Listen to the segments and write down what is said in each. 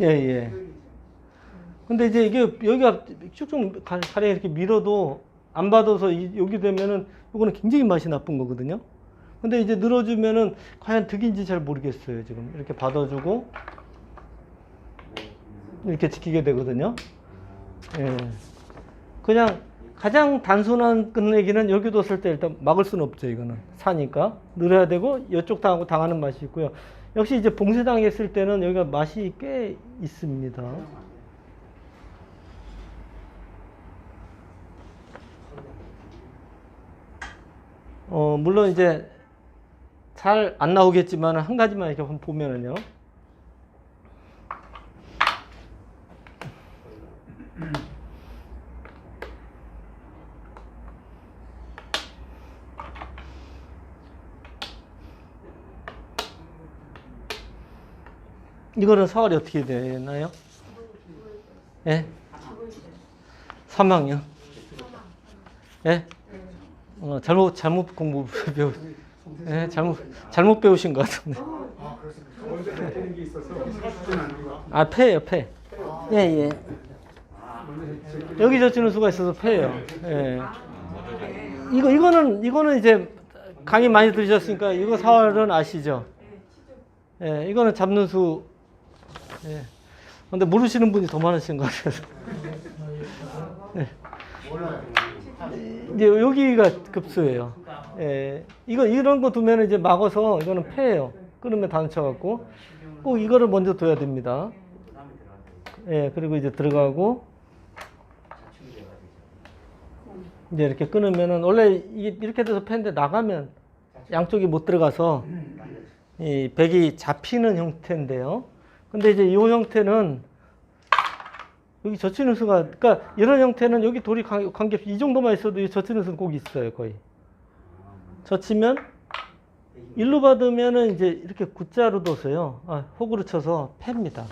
예, 예. 근데 이제 이게 여기가 쭉쭉 가- 가령 이렇게 밀어도 안 받아서 이- 여기 되면은 이거는 굉장히 맛이 나쁜 거거든요. 근데 이제 늘어주면은 과연 득인지 잘 모르겠어요. 지금 이렇게 받아주고 이렇게 지키게 되거든요. 예. 그냥 가장 단순한 끝내기는 여기 뒀을 때 일단 막을 수는 없죠. 이거는 사니까 늘어야 되고 이쪽 당하고 당하는 맛이 있고요. 역시 이제 봉쇄당했을 때는 여기가 맛이 꽤 있습니다. 어, 물론 이제 잘 안 나오겠지만 한 가지만 이렇게 보면은요. 이거는 사활이 어떻게 되나요? 예? 사망이요? 예? 어, 잘못 잘못 공부 배우 예, 잘못 잘못 배우신 것 같은데. 아 폐예요, 폐. 예, 예. 여기 젖히는 수가 있어서 폐예요. 예. 이거 이거는 이거는 이제 강의 많이 들으셨으니까 이거 사활은 아시죠? 예, 이거는 잡는 수. 예. 근데 모르시는 분이 더 많으신 것 같아서. 예. 이제 여기가 급수예요. 예. 이거 이런 거 두면 이제 막아서 이거는 폐예요. 끊으면 단쳐 갖고 꼭 이거를 먼저 둬야 됩니다. 예, 그리고 이제 들어가고 이제 이렇게 끊으면은 원래 이게 이렇게 돼서 팬데 나가면 양쪽이 못 들어가서 이 백이 잡히는 형태인데요. 근데 이제 이 형태는 여기 젖히는 수가 그러니까 이런 형태는 여기 돌이 관- 관계없이 이 정도만 있어도 이 젖히는 수는 꼭 있어요, 거의. 젖히면 일로 받으면은 이제 이렇게 구자로 둬서요. 아, 호구로 쳐서 팹니다.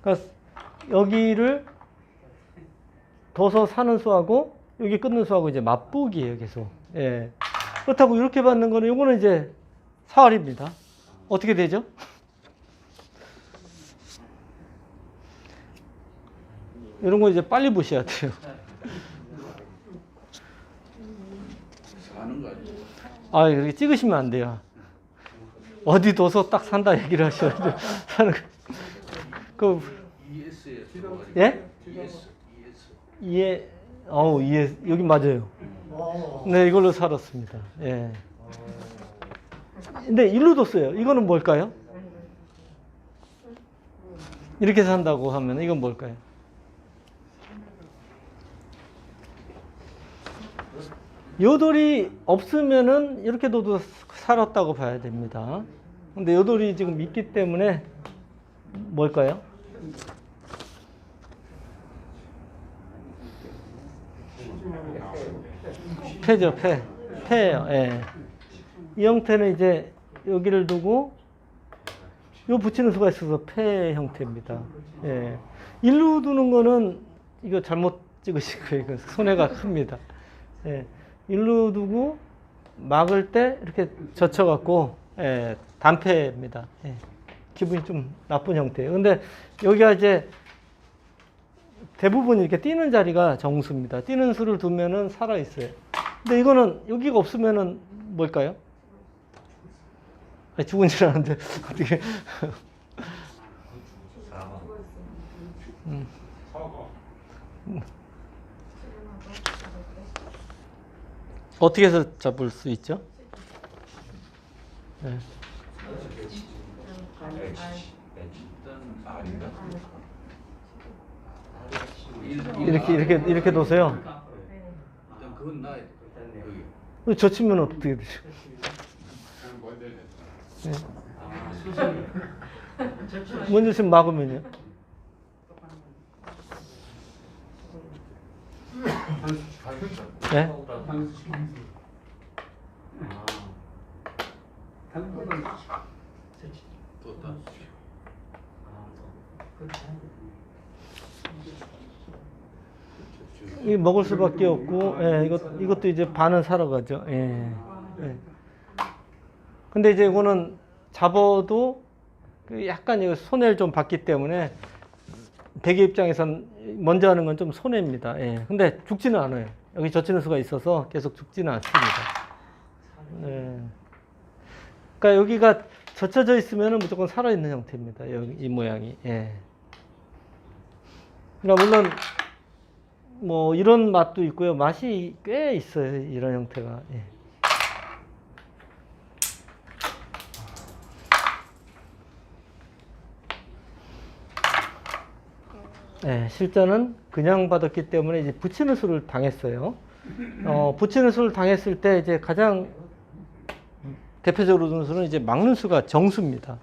그러니까 여기를 둬서 사는 수하고 여기 끊는 수하고 이제 맞보기예요, 계속. 예. 그렇다고 이렇게 받는 거는 이거는 이제 사활입니다. 어떻게 되죠? 이런 거 이제 빨리 보셔야 돼요. 아, 이렇게 찍으시면 안 돼요. 어디 둬서 딱 산다 얘기를 하셔야 돼요. 사는 거. 그, ES에 예? 이해, 어우, 이해, 여기 맞아요. 네, 이걸로 살았습니다. 예. 근데 일로 뒀어요. 이거는 뭘까요? 이렇게 산다고 하면 이건 뭘까요? 요돌이 없으면은 이렇게 둬도 살았다고 봐야 됩니다. 근데 요돌이 지금 있기 때문에 뭘까요? 폐죠, 폐. 폐예요. 예. 이 형태는 이제 여기를 두고 요 붙이는 수가 있어서 폐 형태입니다. 예. 일로 두는 거는 이거 잘못 찍으신 거예요. 이거 손해가 큽니다. 예. 일로 두고 막을 때 이렇게 젖혀갖고 예. 단패입니다. 예. 기분이 좀 나쁜 형태예요. 근데 여기가 이제 대부분 이렇게 뛰는 자리가 정수입니다. 뛰는 수를 두면은 살아 있어요. 근데 이거는 여기가 없으면은 뭘까요? 아니, 죽은 줄 알았는데 어떻게? 음. 어떻게 해서 잡을 수 있죠? 네. 이렇게 이렇게 이렇게 놓으세요. 돼. 여기 젖히면 어떻게 되죠? 네. 먼저 지금 막으면요. 네? 또 다. 이 먹을 수밖에 없고, 예, 이것 이것도 이제 반은 살아가죠. 예. 예. 근데 이제 이거는 잡아도 그 약간 이거 손해를 좀 봤기 때문에 대기 입장에선 먼저 하는 건 좀 손해입니다. 예. 근데 죽지는 않아요. 여기 젖히는 수가 있어서 계속 죽지는 않습니다. 네. 그러니까 여기가 젖혀져 있으면 무조건 살아있는 형태입니다. 여기 이 모양이. 예. 그러니까 물론 뭐 이런 맛도 있고요. 맛이 꽤 있어요. 이런 형태가. 예. 네, 실전은 그냥 받았기 때문에 이제 붙이는 수를 당했어요. 어, 붙이는 수를 당했을 때 이제 가장 대표적으로 두는 수는 이제 막는 수가 정수입니다.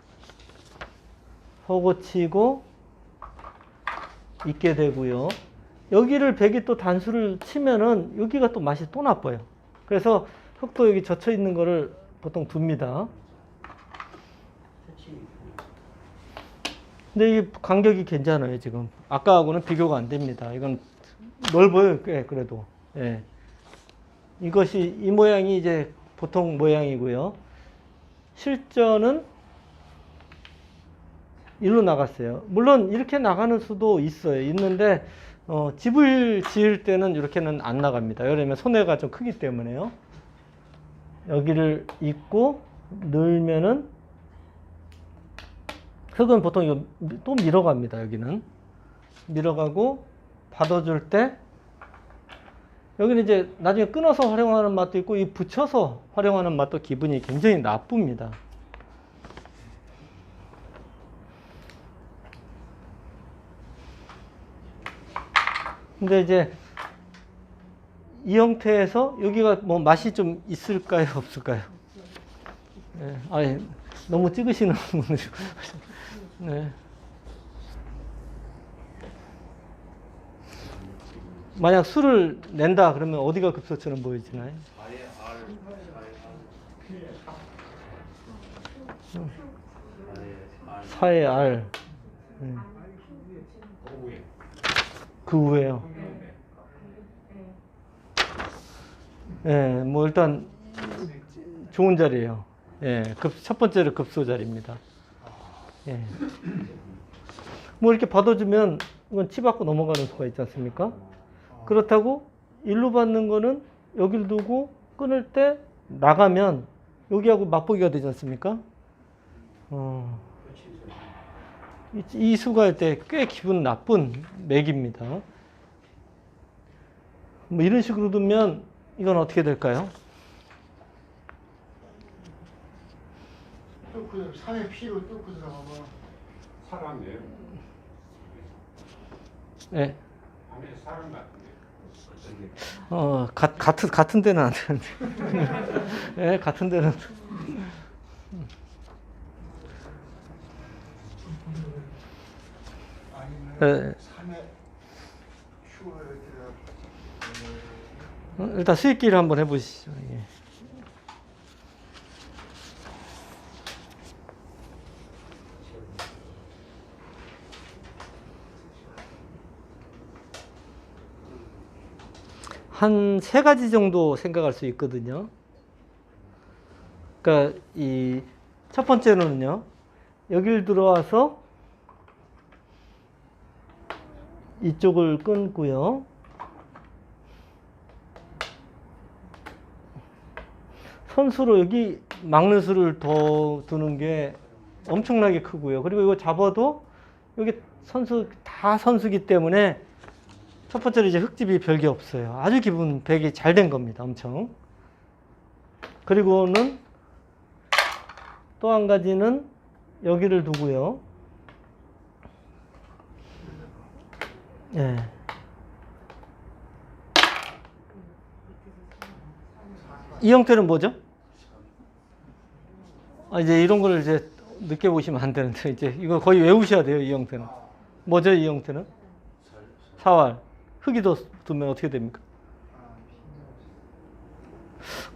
허고 치고 있게 되고요. 여기를 백이 또 단수를 치면은 여기가 또 맛이 또 나빠요. 그래서 흙도 여기 젖혀 있는 거를 보통 둡니다. 근데 이 간격이 괜찮아요, 지금. 아까하고는 비교가 안 됩니다. 이건 넓어요, 꽤, 그래도. 예. 이것이, 이 모양이 이제 보통 모양이고요. 실전은 일로 나갔어요. 물론 이렇게 나가는 수도 있어요. 있는데, 어, 집을 지을 때는 이렇게는 안 나갑니다. 왜냐면 손해가 좀 크기 때문에요. 여기를 잇고, 늘면은 흙은 보통 이거 미- 또 밀어갑니다. 여기는 밀어가고 받아줄 때 여기는 이제 나중에 끊어서 활용하는 맛도 있고 이 붙여서 활용하는 맛도 기분이 굉장히 나쁩니다. 근데 이제 이 형태에서 여기가 뭐 맛이 좀 있을까요, 없을까요? 네, 아니 너무 찍으시는 분들이 네. 만약 술을 낸다 그러면 어디가 급소처럼 보이지나요? 사의 알. 네. 그 후에요. 예, 뭐 일단 좋은 자리예요. 예, 급, 첫 번째로 급소 자리입니다. 예. 뭐 이렇게 받아주면 이건 치 받고 넘어가는 수가 있지 않습니까? 그렇다고 일로 받는 거는 여기를 두고 끊을 때 나가면 여기하고 맛보기가 되지 않습니까? 어. 이, 이 수가 할 때 꽤 기분 나쁜 맥입니다. 뭐 이런 식으로 두면 이건 어떻게 될까요? 뚫고 산의 피로 뚫고 들어가면 사람이에요. 예. 안에 사람 같은데. 어, 가, 같은, 같은 데는 안 되는데. 예, 같은 데는. 어, 일단 수익기를 한번 해보시죠. 예. 한 세 가지 정도 생각할 수 있거든요. 그러니까 이 첫 번째는요. 여길 들어와서 이쪽을 끊고요. 선수로 여기 막는 수를 더 두는 게 엄청나게 크고요. 그리고 이거 잡아도 여기 선수 다 선수기 때문에 첫 번째로 이제 흙집이 별게 없어요. 아주 기분 백이 잘 된 겁니다. 엄청. 그리고는 또 한 가지는 여기를 두고요. 예. 이 형태는 뭐죠? 아, 이제 이런 걸 이제 늦게 보시면 안 되는데 이제 이거 거의 외우셔야 돼요. 이 형태는 뭐죠? 이 형태는 사활 흙이 더 두면 어떻게 됩니까?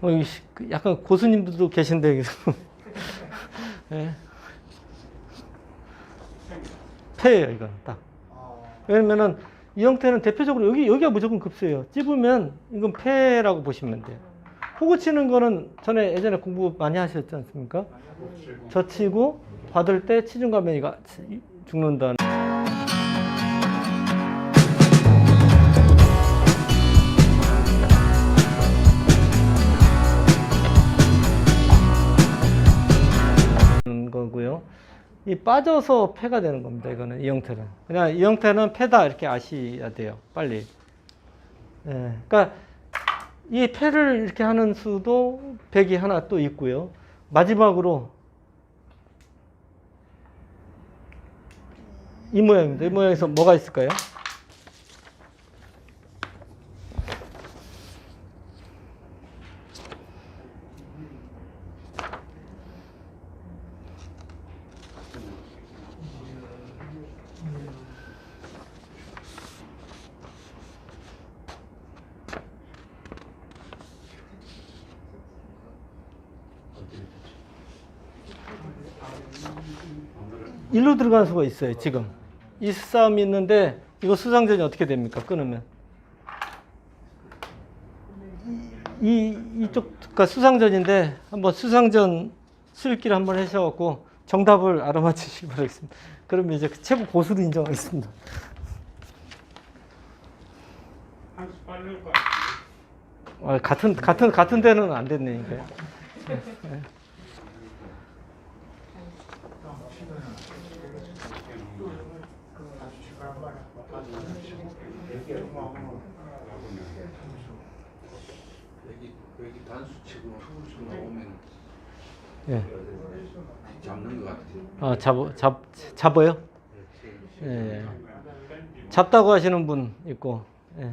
어, 그 약간 고수님들도 계신데 예. 폐예요 이거는 딱. 왜냐면은 이 형태는 대표적으로 여기 여기가 무조건 급수예요. 찝으면 이건 폐라고 보시면 돼요. 호구 치는 거는 전에 예전에 공부 많이 하셨지 않습니까? 젖히고 받을 때 치중가면이가 죽는다 이 빠져서 폐가 되는 겁니다. 이거는 이 형태는. 그냥 이 형태는 폐다 이렇게 아셔야 돼요. 빨리. 예. 그러니까 이 폐를 이렇게 하는 수도 백이 하나 또 있고요. 마지막으로 이 모양입니다. 이 모양에서 뭐가 있을까요? 들어가는 수가 있어요. 지금 이 싸움이 있는데 이거 수상전이 어떻게 됩니까? 끊으면 이 이쪽가 수상전인데 한번 수상전 수익기를 한번 하셔갖고 정답을 알아맞히시기 바라겠습니다. 그러면 이제 그 최고 고수로 인정하겠습니다. 아, 같은 같은 같은 데는 안 됐네. 여기 여기 나오면 예. 잡는 것 같아. 아 잡어 잡 잡어요? 예. 잡다고 하시는 분 있고. 예.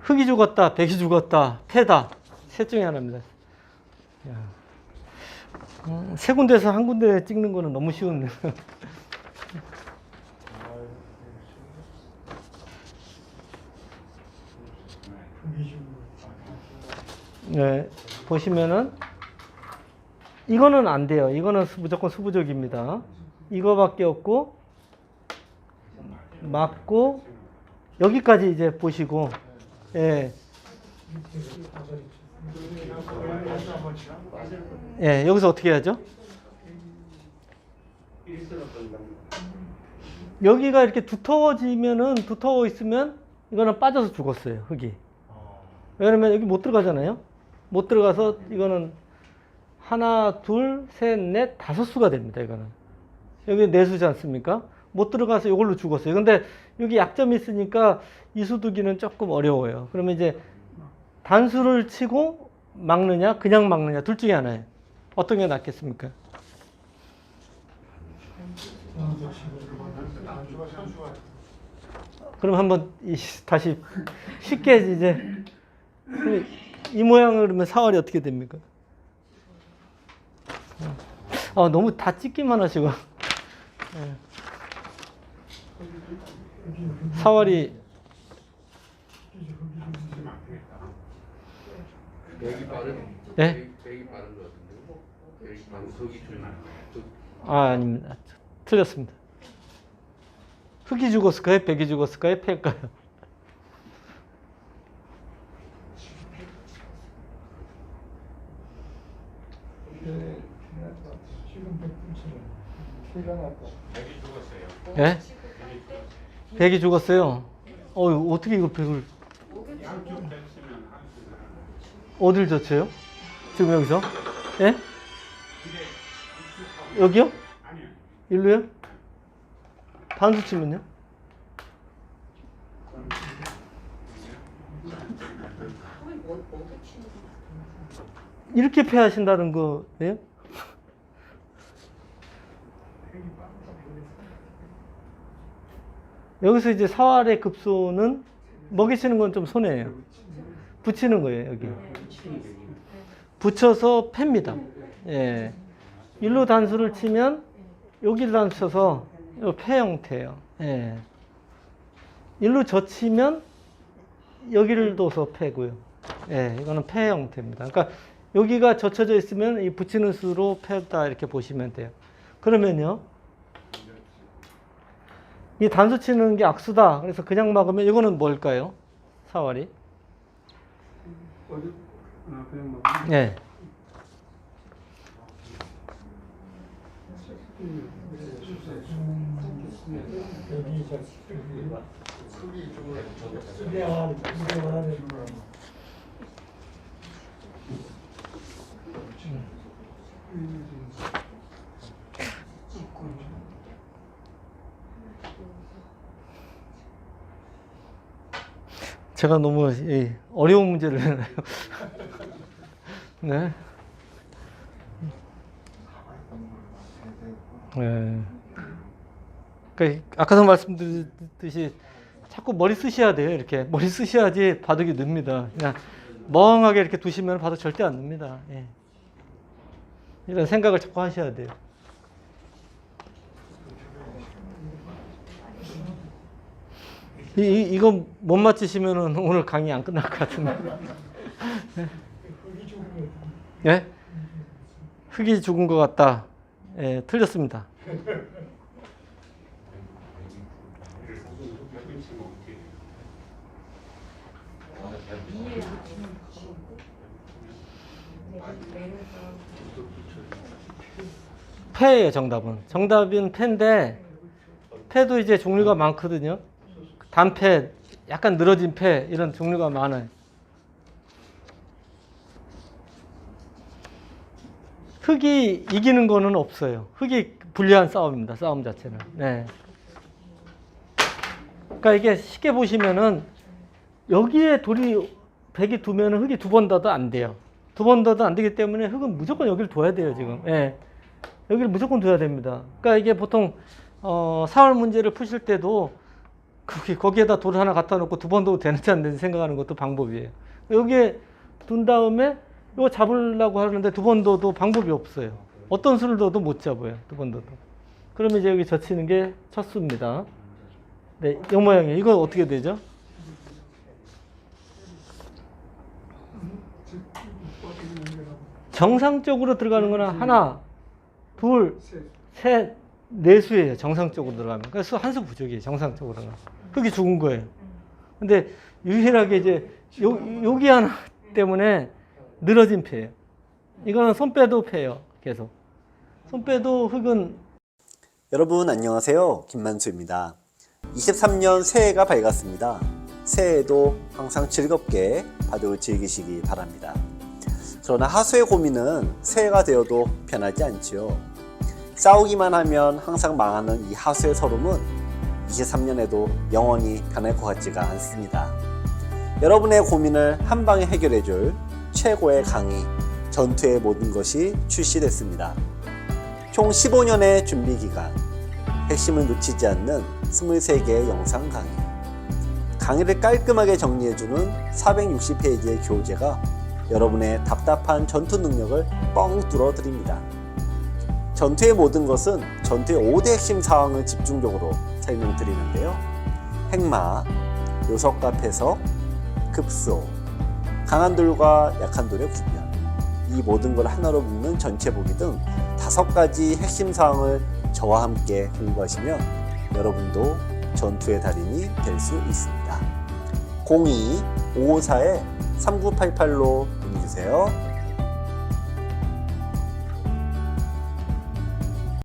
흙이 죽었다, 백이 죽었다, 패다. 셋 중에 하나입니다. 야. 음, 세 군데서 한 군데 찍는 거는 너무 쉬운데. 네, 보시면은 이거는 안 돼요. 이거는 수- 무조건 수부족입니다. 이거밖에 없고 맞고 여기까지 이제 보시고 예. 예, 여기서 어떻게 하죠? 여기가 이렇게 두터워지면은 두터워 있으면 이거는 빠져서 죽었어요, 흙이. 왜냐면 여기 못 들어가잖아요. 못 들어가서 이거는 하나, 둘, 셋, 넷, 다섯 수가 됩니다. 이거는 여기 네 수지 않습니까? 못 들어가서 이걸로 죽었어요. 근데 여기 약점이 있으니까 이 수두기는 조금 어려워요. 그러면 이제 단수를 치고 막느냐, 그냥 막느냐 둘 중에 하나예요. 어떤 게 낫겠습니까? 그럼 한번 이- 다시 쉽게 이제 이 모양을 그러면 4월이 어떻게 됩니까? 아, 너무 다 찍기만 하시고. 4월이 백이 빠른. 예? 석이 좀 아, 아닙니다. 틀렸습니다. 흑이 죽었을까요? 백이 죽었을까요? 패일까요? 백이 죽었어요. 예? 백이 죽었어요. 어, 어떻게 이거 백을 양쪽. 어딜 젖혀요? 지금 여기서? 예? 여기요? 아니요. 일로요? 단수 치면요? 이렇게 패하신다는 거예요? 여기서 이제 사활의 급소는 먹이치는 건 좀 손해예요. 붙이는 거예요, 여기. 붙여서 팹니다. 예. 일로 단수를 치면 여기를 단수 쳐서 요폐 형태예요. 예. 일로 젖히면 여기를 둬서 패고요. 예, 이거는 폐 형태입니다. 그러니까 여기가 젖혀져 있으면 이 붙이는 수로 패다 이렇게 보시면 돼요. 그러면요. 이 단수 치는 게 악수다. 그래서 그냥 막으면 이거는 뭘까요? 사월이? 네. 여기 저 크기 쪽으로 이대화 이대화를 제가 너무 이 어려운 문제를 내나요? 네. 네. 그러니까 아까도 말씀드렸듯이 자꾸 머리 쓰셔야 돼요. 이렇게 머리 쓰셔야지 바둑이 늡니다. 그냥 멍하게 이렇게 두시면 바둑 절대 안 늡니다. 예. 이런 생각을 자꾸 하셔야 돼요. 이, 이 이거 못 맞히시면은 오늘 강의 안 끝날 것 같은데. 예? 흙이 죽은 것 같다. 예, 틀렸습니다. 패예요, 정답은. 정답은 패인데, 패도 이제 종류가 많거든요. 단패, 약간 늘어진 패, 이런 종류가 많아요. 흙이 이기는 거는 없어요. 흙이 불리한 싸움입니다. 싸움 자체는. 네. 그러니까 이게 쉽게 보시면은 여기에 돌이 백이 두면은 흙이 두번 더도 안 돼요. 두번 더도 안 되기 때문에 흙은 무조건 여기를 둬야 돼요, 지금. 예. 여기를 무조건 둬야 됩니다. 그러니까 이게 보통 어, 사월 문제를 푸실 때도 거기 거기에다 돌 하나 갖다 놓고 두번더 되는지 안 되는지 생각하는 것도 방법이에요. 여기에 둔 다음에 이거 잡으려고 하는데 두번 더도 방법이 없어요. 어떤 수를 둬도 못 잡아요. 두번 더도. 그러면 이제 여기 젖히는 게 첫 수입니다. 네, 이 모양이에요. 이거 어떻게 되죠? 정상적으로 들어가는 거는 하나, 둘, 셋, 네 수예요. 정상적으로 들어가면. 그래서 한수 부족이에요. 정상적으로는. 흙이 죽은 거예요. 근데 유일하게 이제 요, 여기 하나 때문에 늘어진 패예요. 이거는 손 빼도 패예요. 계속. 손 빼도 흙은 여러분 안녕하세요. 김만수입니다. 23년 새해가 밝았습니다. 새해에도 항상 즐겁게 바둑을 즐기시기 바랍니다. 그러나 하수의 고민은 새해가 되어도 변하지 않지요. 싸우기만 하면 항상 망하는 이 하수의 서름은 23년에도 영원히 변할 것 같지가 않습니다. 여러분의 고민을 한 방에 해결해 줄 최고의 강의, 전투의 모든 것이 출시됐습니다. 총 15년의 준비 기간, 핵심을 놓치지 않는 23개의 영상 강의. 강의를 깔끔하게 정리해주는 460페이지의 교재가 여러분의 답답한 전투 능력을 뻥 뚫어 드립니다. 전투의 모든 것은 전투의 5대 핵심 사항을 집중적으로 설명드리는데요. 핵마, 요석과 패석, 급소, 강한 돌과 약한 돌의 구별, 이 모든 걸 하나로 묶는 전체 보기 등 다섯 가지 핵심 사항을 저와 함께 공부하시면 여러분도 전투의 달인이 될 수 있습니다. 02-554-3988로 문의 주세요.